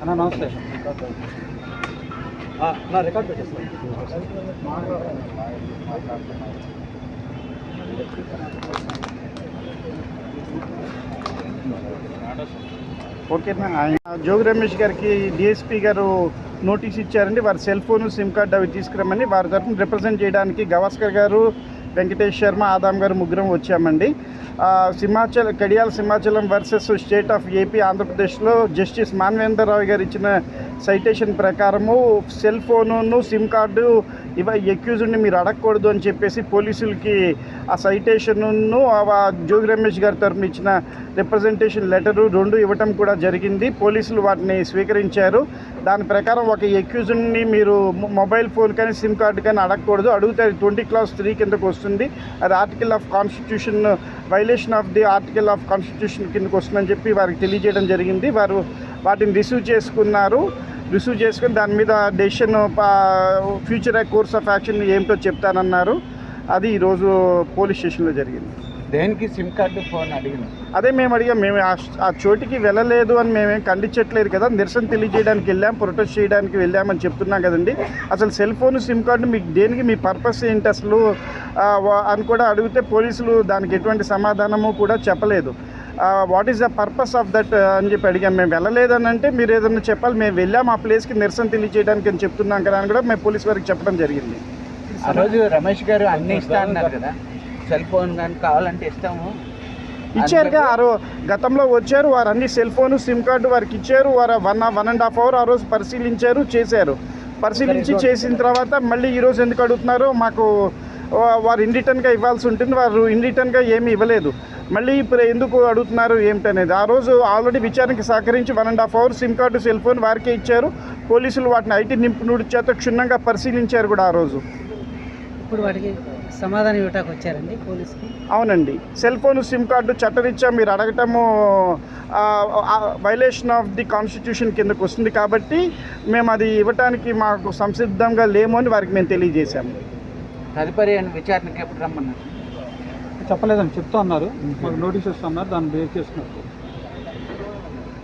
అన్న నమస్తే. ఆ, నా రికార్డ్ పెట్టేస్తాను ఓకేనా ఆయన జోగి రమేష్ గారికి డిఎస్పీ గారు నోటీస్ ఇచ్చారండి. వారి సెల్ ఫోన్ సిమ్ కార్డ్ అవి తీసుకురమ్మని వారి తరఫున రిప్రజెంట్ చేయడానికి గవాస్కర్ గారు వెంకటేష్ శర్మ ఆదాం గారు ముగ్గురం వచ్చామండి. Simhachalam Kadiyala Simhachalam versus state of AP ఆంధ్రప్రదేశ్లో జస్టిస్ మాన్వేందర్ రావు గారు ఇచ్చిన సైటేషన్ ప్రకారము సెల్ ఫోను సిమ్ కార్డు ఇవ ఎక్యూజ్ని మీరు అడగకూడదు అని చెప్పేసి పోలీసులకి ఆ సైటేషన్ను జోగి రమేష్ గారి తరఫున ఇచ్చిన రిప్రజెంటేషన్ లెటరు రెండు ఇవ్వటం కూడా జరిగింది. పోలీసులు వాటిని స్వీకరించారు. దాని ప్రకారం ఒక ఎక్యూజ్ని మీరు మొబైల్ ఫోన్ కానీ సిమ్ కార్డు కానీ అడగకూడదు. అడిగితే అది ట్వంటీ క్లాస్ త్రీ కిందకు వస్తుంది. అది article of constitution violation of the article of constitution కిందకు వస్తుందని చెప్పి వారికి తెలియజేయడం జరిగింది. వారు వాటిని రిసీవ్ చేసుకున్నారు. రిసీవ్ చేసుకుని దాని మీద decision future course of action ఏమిటో చెప్తానన్నారు. అది ఈరోజు పోలీస్ స్టేషన్లో జరిగింది. దేనికి సిమ్ కార్డు ఫోన్ అడిగింది అదే మేము అడిగాం మేము ఆ- చోటికి వెళ్ళలేదు అని మేమేం ఖండించట్లేదు కదా నిరసన తెలియజేయడానికి వెళ్ళాం ప్రొటెస్ట్ చేయడానికి వెళ్ళామని చెప్తున్నాం కదండి. అసలు సెల్ ఫోన్ సిమ్ కార్డు మీకు దేనికి మీ పర్పస్ ఏంటి అసలు? అని కూడా అడిగితే పోలీసులు దానికి ఎటువంటి సమాధానము కూడా చెప్పలేదు. What is the purpose of that అని చెప్పి అడిగాం. మేము వెళ్ళలేదని అంటే మీరు ఏదైనా చెప్పాలి మేము వెళ్ళాం ఆ ప్లేస్కి నిరసన తెలియజేయడానికి అని చెప్తున్నాం కదా అని కూడా మేము పోలీస్ వారికి చెప్పడం జరిగింది. ఆ రోజు రమేష్ గారు అన్ని ఇస్తా అన్నారు కదా. సెల్ ఫోన్ కానీ కావాలంటే ఇస్తాము. ఇచ్చారుగా ఆ రో గతంలో వచ్చారు వారు అన్ని సెల్ ఫోన్ సిమ్ కార్డు వారికి ఇచ్చారు వారు one one and half hour ఆ రోజు పరిశీలించారు చేశారు. పరిశీలించి చేసిన తర్వాత మళ్ళీ ఈరోజు ఎందుకు అడుగుతున్నారో మాకు వారు ఇన్ రిటర్న్గా ఇవ్వాల్సి ఉంటుంది వారు ఇన్ రిటర్న్గా ఏమీ ఇవ్వలేదు. మళ్ళీ ఇప్పుడు ఎందుకు అడుగుతున్నారు ఏమిటనేది? ఆ రోజు ఆల్రెడీ విచారణకి సహకరించి one and half hour SIM card cell phone వారికే ఇచ్చారు. పోలీసులు వాటిని ఐటీ నిపుణుడి చేత క్షుణ్ణంగా పరిశీలించారు కూడా ఆ రోజు. ఇప్పుడు వాటికి సమాధానం ఇవ్వటానికి వచ్చారండి పోలీసుకి అవునండి. సెల్ ఫోన్ సిమ్ కార్డు చట్టరీత్యా మీరు అడగటము వైలేషన్ ఆఫ్ ది కాన్స్టిట్యూషన్ కిందకు వస్తుంది కాబట్టి మేము అది ఇవ్వటానికి మాకు సంసిద్ధంగా లేము అని వారికి మేము తెలియజేశాము. తదుపరి విచారణకి ఎప్పుడు రమ్మన్నారు? చెప్పలేదని చెప్తా అన్నారు. మాకు నోటీస్ ఇస్తున్నారు దాన్ని బేస్ చేసుకున్నారు